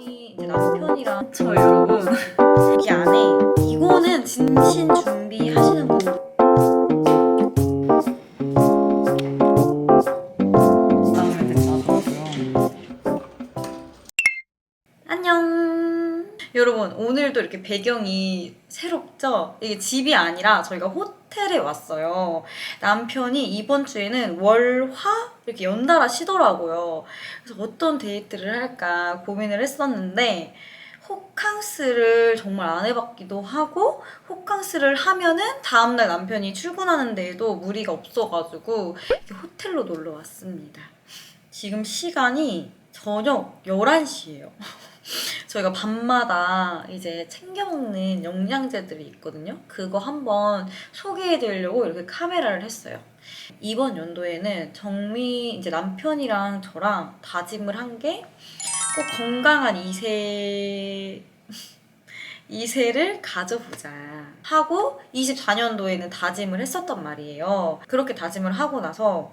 이제 남편이랑 저 여러분 여기 안에 이거는 진신 준비하시는 분 나오면 된다더라고요. 안녕. 여러분 오늘도 이렇게 배경이 새롭죠? 이게 집이 아니라 저희가 호텔에 왔어요. 남편이 이번 주에는 월화 이렇게 연달아 쉬더라고요. 그래서 어떤 데이트를 할까 고민을 했었는데 호캉스를 정말 안 해봤기도 하고 호캉스를 하면은 다음날 남편이 출근하는데도 무리가 없어가지고 호텔로 놀러 왔습니다. 지금 시간이 저녁 11시예요. 저희가 밤마다 이제 챙겨 먹는 영양제들이 있거든요. 그거 한번 소개해 드리려고 이렇게 카메라를 했어요. 이번 연도에는 정미 이제 남편이랑 저랑 다짐을 한 게 꼭 건강한 이세 이세를 가져보자 하고 24년도에는 다짐을 했었단 말이에요. 그렇게 다짐을 하고 나서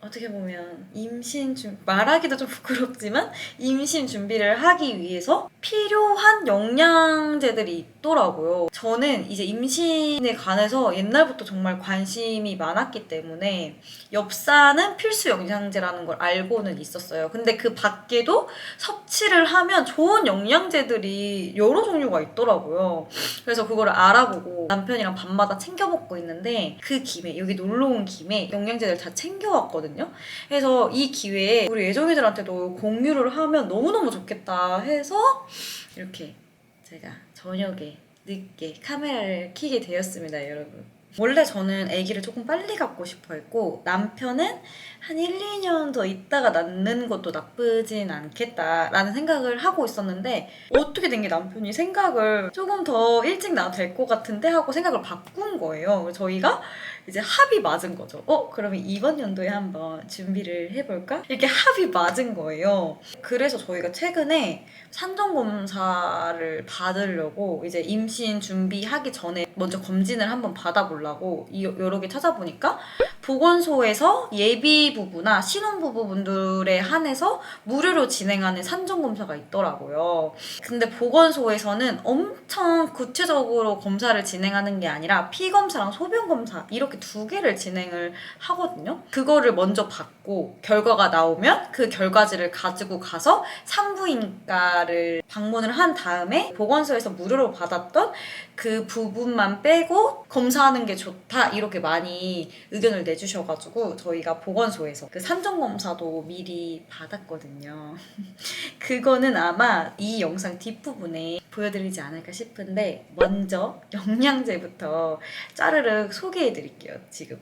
어떻게 보면 임신 준 말하기도 좀 부끄럽지만 임신 준비를 하기 위해서 필요한 영양제들이 있더라고요. 저는 이제 임신에 관해서 옛날부터 정말 관심이 많았기 때문에 엽산은 필수 영양제라는 걸 알고는 있었어요. 근데 그 밖에도 섭취를 하면 좋은 영양제들이 여러 종류가 있더라고요. 그래서 그거를 알아보고 남편이랑 밤마다 챙겨 먹고 있는데 그 김에 여기 놀러 온 김에 영양제들 다 챙겨 왔거든요. 그래서 이 기회에 우리 예정이들한테도 공유를 하면 너무너무 좋겠다 해서 이렇게 제가 저녁에 늦게 카메라를 켜게 되었습니다, 여러분. 원래 저는 아기를 조금 빨리 갖고 싶어 했고 남편은 한 1, 2년 더 있다가 낳는 것도 나쁘진 않겠다라는 생각을 하고 있었는데 어떻게 된 게 남편이 생각을 조금 더 일찍 낳아도 될 것 같은데 하고 생각을 바꾼 거예요. 저희가 이제 합이 맞은 거죠. 어, 그러면 이번 연도에 한번 준비를 해볼까? 이렇게 합이 맞은 거예요. 그래서 저희가 최근에 산정검사를 받으려고 이제 임신 준비하기 전에 먼저 검진을 한번 받아보려고 이- 여러 개 찾아보니까 보건소에서 예비 부부나 신혼 부부분들에 한해서 무료로 진행하는 산정검사가 있더라고요. 근데 보건소에서는 엄청 구체적으로 검사를 진행하는 게 아니라 피검사랑 소변검사 이렇게 두 개를 진행을 하거든요. 그거를 먼저 받고 결과가 나오면 그 결과지를 가지고 가서 산부인과를 방문을 한 다음에 보건소에서 무료로 받았던 그 부분만 빼고 검사하는 게 좋다 이렇게 많이 의견을 내주셔가지고 저희가 보건소에서 그 산정검사도 미리 받았거든요. 그거는 아마 이 영상 뒷부분에 보여드리지 않을까 싶은데 먼저 영양제부터 짜르륵 소개해 드릴게요 지금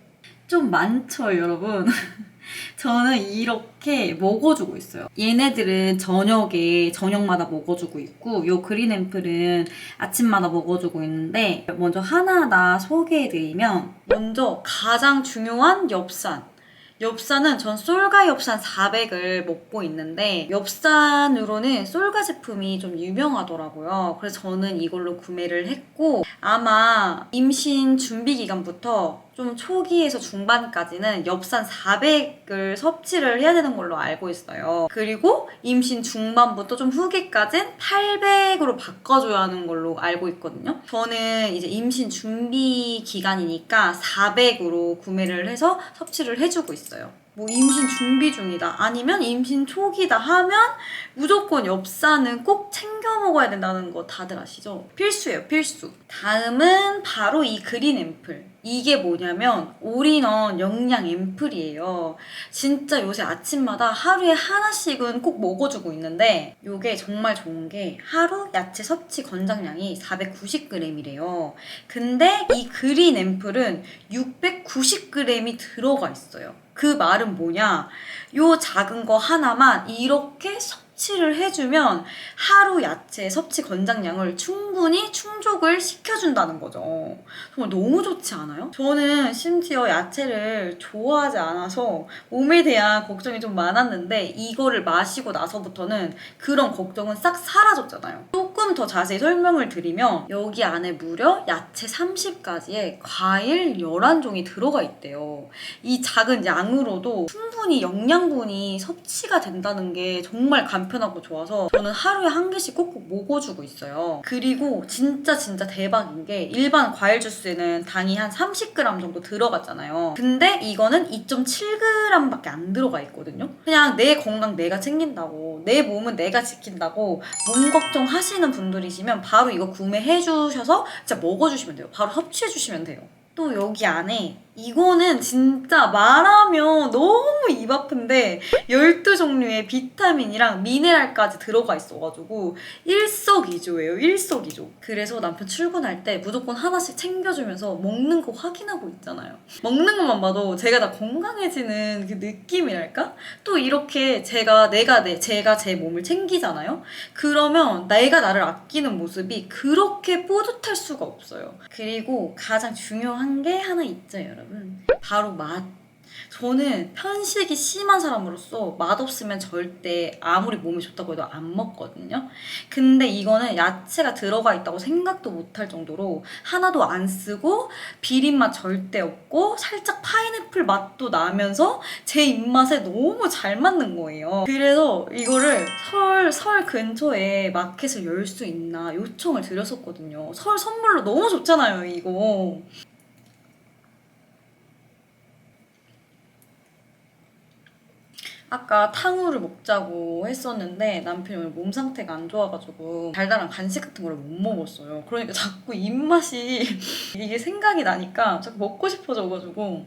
좀 많죠 여러분 저는 이렇게 먹어주고 있어요 얘네들은 저녁에 저녁마다 먹어주고 있고 요 그린 앰플은 아침마다 먹어주고 있는데 먼저 하나하나 소개해 드리면 먼저 가장 중요한 엽산 엽산은 전 솔가 엽산 400을 먹고 있는데 엽산으로는 솔가 제품이 좀 유명하더라고요. 그래서 저는 이걸로 구매를 했고 아마 임신 준비 기간부터 좀 초기에서 중반까지는 엽산 400을 섭취를 해야 되는 걸로 알고 있어요. 그리고 임신 중반부터 좀 후기까진 800으로 바꿔줘야 하는 걸로 알고 있거든요. 저는 이제 임신 준비 기간이니까 400으로 구매를 해서 섭취를 해주고 있어요. 뭐 임신 준비 중이다 아니면 임신 초기다 하면 무조건 엽산은 꼭 챙겨 먹어야 된다는 거 다들 아시죠? 필수예요 필수 다음은 바로 이 그린 앰플 이게 뭐냐면 올인원 영양 앰플이에요. 진짜 요새 아침마다 하루에 하나씩은 꼭 먹어주고 있는데 이게 정말 좋은 게 하루 야채 섭취 권장량이 490g이래요. 근데 이 그린 앰플은 690g이 들어가 있어요. 그 말은 뭐냐? 요 작은 거 하나만 이렇게 섭 취를 해주면 하루 야채 섭취 권장량을 충분히 충족을 시켜준다는 거죠. 정말 너무 좋지 않아요? 저는 심지어 야채를 좋아하지 않아서 몸에 대한 걱정이 좀 많았는데 이거를 마시고 나서부터는 그런 걱정은 싹 사라졌잖아요. 조금 더 자세히 설명을 드리면 여기 안에 무려 야채 30가지에 과일 11종이 들어가 있대요. 이 작은 양으로도 충분히 영양분이 섭취가 된다는 게 정말 간편하고 좋아서 저는 하루에 한 개씩 꼭꼭 먹어주고 있어요. 그리고 진짜 진짜 대박인 게 일반 과일 주스에는 당이 한 30g 정도 들어갔잖아요. 근데 이거는 2.7g밖에 안 들어가 있거든요. 그냥 내 건강 내가 챙긴다고 내 몸은 내가 지킨다고 몸 걱정 하시는 분들이시면 바로 이거 구매해 주셔서 진짜 먹어 주시면 돼요. 바로 섭취해 주시면 돼요. 또 여기 안에 이거는 진짜 말하면 너무 입 아픈데 12종류의 비타민이랑 미네랄까지 들어가 있어가지고 일석이조예요. 일석이조. 그래서 남편 출근할 때 무조건 하나씩 챙겨주면서 먹는 거 확인하고 있잖아요. 먹는 것만 봐도 제가 다 건강해지는 그 느낌이랄까? 또 이렇게 제가 내가 내 제가 제 몸을 챙기잖아요. 그러면 내가 나를 아끼는 모습이 그렇게 뿌듯할 수가 없어요. 그리고 가장 중요한 게 하나 있죠, 여러분. 바로 맛. 저는 편식이 심한 사람으로서 맛없으면 절대 아무리 몸에 좋다고 해도 안 먹거든요. 근데 이거는 야채가 들어가 있다고 생각도 못할 정도로 하나도 안 쓰고 비린 맛 절대 없고 살짝 파인애플 맛도 나면서 제 입맛에 너무 잘 맞는 거예요. 그래서 이거를 설, 설 근처에 마켓을 열 수 있나 요청을 드렸었거든요. 설 선물로 너무 좋잖아요, 이거. 아까 탕후를 먹자고 했었는데 남편이 오늘 몸 상태가 안 좋아가지고 달달한 간식 같은 걸 못 먹었어요. 그러니까 자꾸 입맛이 이게 생각이 나니까 자꾸 먹고 싶어져가지고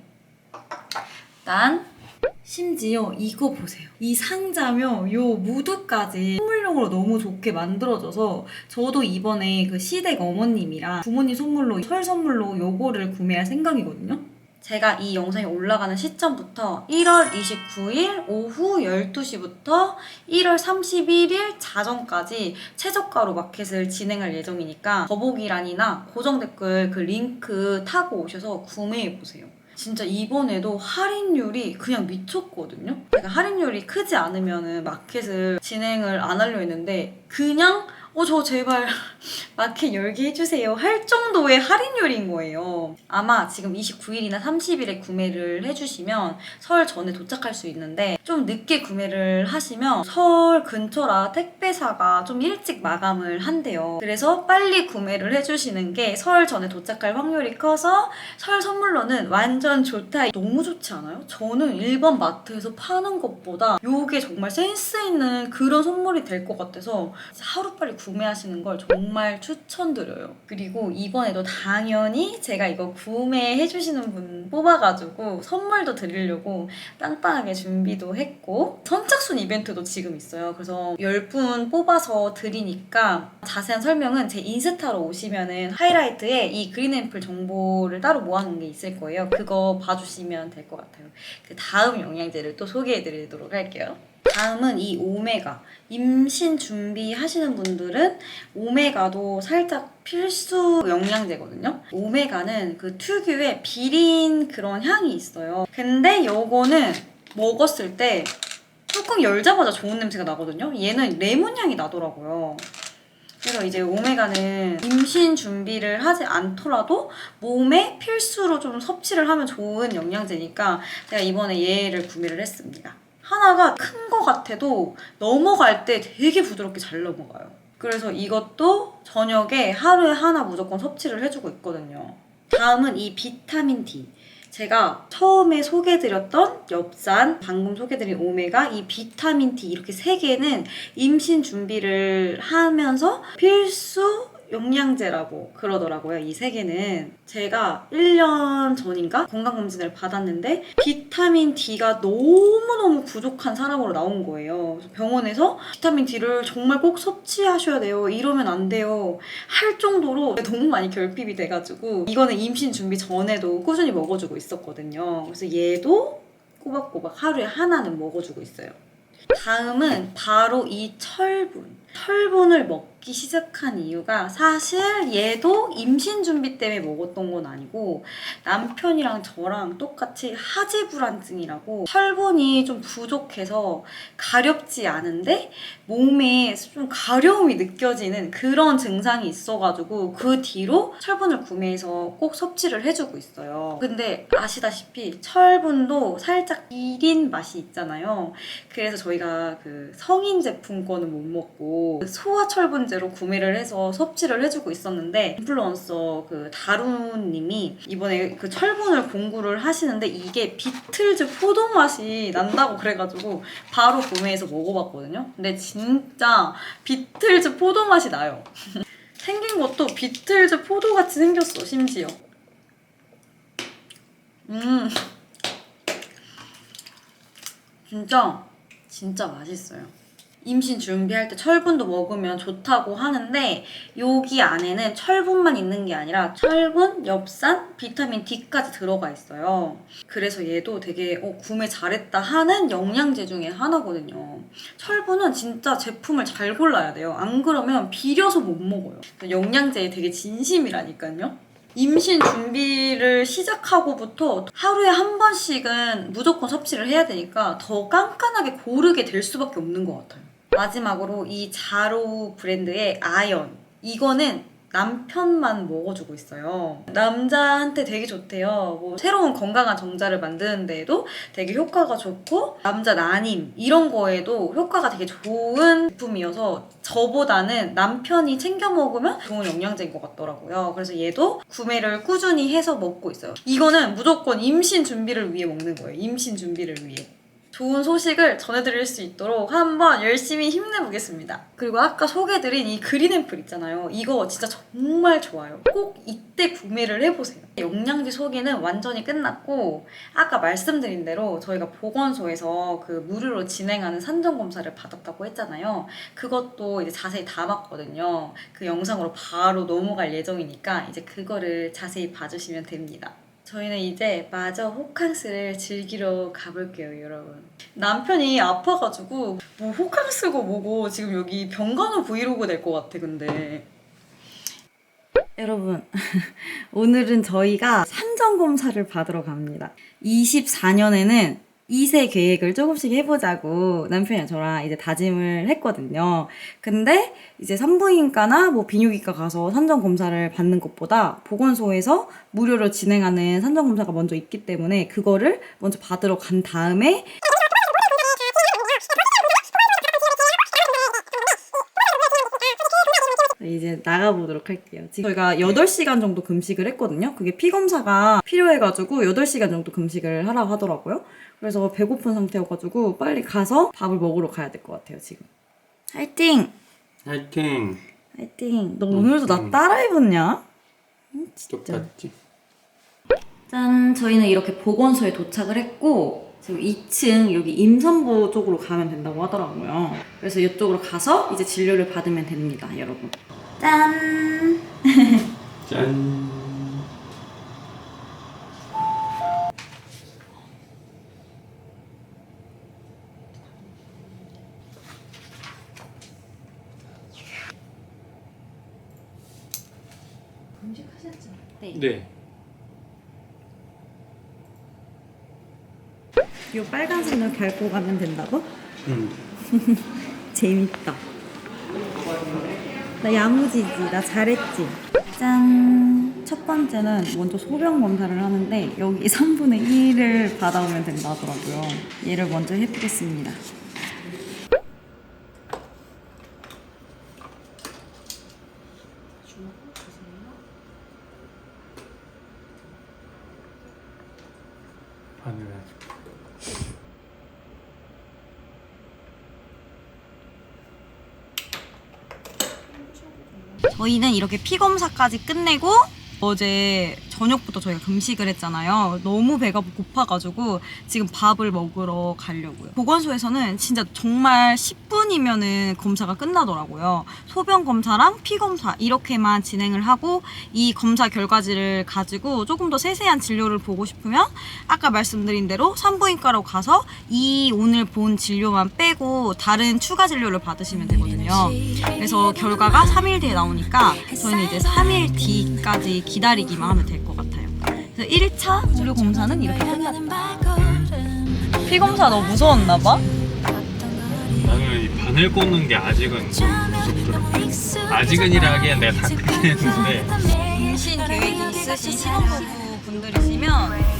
난 심지어 이거 보세요. 이 상자며 요 무드까지 선물용으로 너무 좋게 만들어져서 저도 이번에 그 시댁 어머님이랑 부모님 선물로 설 선물로 요거를 구매할 생각이거든요. 제가 이 영상이 올라가는 시점부터 1월 29일 오후 12시부터 1월 31일 자정까지 최저가로 마켓을 진행할 예정이니까 더보기란이나 고정 댓글 그 링크 타고 오셔서 구매해 보세요. 진짜 이번에도 할인율이 그냥 미쳤거든요. 제가 할인율이 크지 않으면 마켓을 진행을 안 하려 했는데 그냥 어 저 제발 마켓 열게 해주세요 할 정도의 할인율인 거예요. 아마 지금 29일이나 30일에 구매를 해주시면 설 전에 도착할 수 있는데 좀 늦게 구매를 하시면 설 근처라 택배사가 좀 일찍 마감을 한대요. 그래서 빨리 구매를 해주시는 게 설 전에 도착할 확률이 커서 설 선물로는 완전 좋다. 너무 좋지 않아요? 저는 일반 마트에서 파는 것보다 이게 정말 센스 있는 그런 선물이 될 것 같아서 하루빨리 구매 하시는 걸 정말 추천드려요. 그리고 이번에도 당연히 제가 이거 구매해주시는 분 뽑아가지고 선물도 드리려고 빵빵하게 준비도 했고 선착순 이벤트도 지금 있어요. 그래서 10분 뽑아서 드리니까 자세한 설명은 제 인스타로 오시면은 하이라이트에 이 그린앰플 정보를 따로 모아놓은 게 있을 거예요. 그거 봐주시면 될 것 같아요. 그 다음 영양제를 또 소개해드리도록 할게요. 다음은 이 오메가. 임신 준비하시는 분들은 오메가도 살짝 필수 영양제거든요. 오메가는 그 특유의 비린 그런 향이 있어요. 근데 요거는 먹었을 때 뚜껑 열자마자 좋은 냄새가 나거든요. 얘는 레몬 향이 나더라고요. 그래서 이제 오메가는 임신 준비를 하지 않더라도 몸에 필수로 좀 섭취를 하면 좋은 영양제니까 제가 이번에 얘를 구매를 했습니다. 하나가 큰 거 같아도 넘어갈 때 되게 부드럽게 잘 넘어가요. 그래서 이것도 저녁에 하루에 하나 무조건 섭취를 해주고 있거든요. 다음은 이 비타민 D. 제가 처음에 소개해드렸던 엽산, 방금 소개해드린 오메가, 이 비타민 D 이렇게 세 개는 임신 준비를 하면서 필수 영양제라고 그러더라고요. 이 세 개는 제가 1년 전인가 건강검진을 받았는데 비타민 D가 너무너무 부족한 사람으로 나온 거예요. 병원에서 비타민 D를 정말 꼭 섭취하셔야 돼요. 이러면 안 돼요. 할 정도로 너무 많이 결핍이 돼가지고 이거는 임신 준비 전에도 꾸준히 먹어주고 있었거든요. 그래서 얘도 꼬박꼬박 하루에 하나는 먹어주고 있어요. 다음은 바로 이 철분. 철분을 먹기 시작한 이유가 사실 얘도 임신 준비 때문에 먹었던 건 아니고 남편이랑 저랑 똑같이 하지 불안증이라고 철분이 좀 부족해서 가렵지 않은데 몸에 좀 가려움이 느껴지는 그런 증상이 있어가지고 그 뒤로 철분을 구매해서 꼭 섭취를 해주고 있어요. 근데 아시다시피 철분도 살짝 비린 맛이 있잖아요. 그래서 저희가 그 성인 제품 거는 못 먹고 소화 철분제로 구매를 해서 섭취를 해주고 있었는데 인플루언서 그 다루님이 이번에 그 철분을 공구를 하시는데 이게 비틀즈 포도 맛이 난다고 그래가지고 바로 구매해서 먹어봤거든요. 근데 진짜 비틀즈 포도 맛이 나요. 생긴 것도 비틀즈 포도 같이 생겼어 심지어. 음. 진짜 진짜 맛있어요. 임신 준비할 때 철분도 먹으면 좋다고 하는데 여기 안에는 철분만 있는 게 아니라 철분, 엽산, 비타민 D까지 들어가 있어요. 그래서 얘도 되게 어, 구매 잘했다 하는 영양제 중에 하나거든요. 철분은 진짜 제품을 잘 골라야 돼요. 안 그러면 비려서 못 먹어요. 영양제에 되게 진심이라니까요. 임신 준비를 시작하고부터 하루에 한 번씩은 무조건 섭취를 해야 되니까 더 깐깐하게 고르게 될 수밖에 없는 것 같아요. 마지막으로 이 자로 브랜드의 아연. 이거는 남편만 먹어주고 있어요. 남자한테 되게 좋대요. 뭐 새로운 건강한 정자를 만드는 데에도 되게 효과가 좋고 남자 난임 이런 거에도 효과가 되게 좋은 제품이어서 저보다는 남편이 챙겨 먹으면 좋은 영양제인 것 같더라고요. 그래서 얘도 구매를 꾸준히 해서 먹고 있어요. 이거는 무조건 임신 준비를 위해 먹는 거예요. 임신 준비를 위해. 좋은 소식을 전해드릴 수 있도록 한번 열심히 힘내보겠습니다. 그리고 아까 소개해드린 이 그린 앰플 있잖아요. 이거 진짜 정말 좋아요. 꼭 이때 구매를 해보세요. 영양제 소개는 완전히 끝났고 아까 말씀드린 대로 저희가 보건소에서 그 무료로 진행하는 산정 검사를 받았다고 했잖아요. 그것도 이제 자세히 담았거든요. 그 영상으로 바로 넘어갈 예정이니까 이제 그거를 자세히 봐주시면 됩니다. 저희는 이제 마저 호캉스를 즐기러 가볼게요, 여러분. 남편이 아파가지고 뭐 호캉스고 뭐고 지금 여기 병간호 브이로그 될 것 같아, 근데. 여러분, 오늘은 저희가 산정 검사를 받으러 갑니다. 24년에는 2세 계획을 조금씩 해보자고 남편이랑 저랑 이제 다짐을 했거든요. 근데 이제 산부인과나 뭐 비뇨기과 가서 산정 검사를 받는 것보다 보건소에서 무료로 진행하는 산정 검사가 먼저 있기 때문에 그거를 먼저 받으러 간 다음에 이제 나가보도록 할게요. 지금 저희가 8시간 정도 금식을 했거든요. 그게 피검사가 필요해가지고 8시간 정도 금식을 하라고 하더라고요. 그래서 배고픈 상태여가지고 빨리 가서 밥을 먹으러 가야 될 것 같아요, 지금. 화이팅! 화이팅! 화이팅! 너 오늘도 나 따라 입었냐? 똑같지? 짠! 저희는 이렇게 보건소에 도착을 했고, 지금 2층 여기 임산부 쪽으로 가면 된다고 하더라고요. 그래서 이쪽으로 가서 이제 진료를 받으면 됩니다, 여러분. 짠! 짠! 네. 네. 이 빨간색을 밟고 가면 된다고? 음. 재밌다. 나 야무지지? 나 잘했지? 짠! 첫 번째는 먼저 소변 검사를 하는데 여기 3분의 1을 받아오면 된다 하더라고요. 얘를 먼저 해보겠습니다. 저희는 이렇게 피 검사까지 끝내고 어제 저녁부터 저희가 금식을 했잖아요. 너무 배가 고파가지고 지금 밥을 먹으러 가려고요. 보건소에서는 진짜 정말 10분이면은 검사가 끝나더라고요. 소변 검사랑 피 검사 이렇게만 진행을 하고 이 검사 결과지를 가지고 조금 더 세세한 진료를 보고 싶으면 아까 말씀드린 대로 산부인과로 가서 이 오늘 본 진료만 빼고 다른 추가 진료를 받으시면 되거든요. 그래서 결과가 3일 뒤에 나오니까 저희는 이제 3일 뒤까지 기다리기만 하면 될것 같아요. 그래서 1차 진료 검사는 이렇게 끝났다. 피 검사 너무 무서웠나 봐? 나는 이 바늘 꽂는 게 아직은 좀 무섭더라고. 아직은이라 하기엔 내가 다 그렇게 했는데 임신 계획이 있으신 신혼부부 분들이시면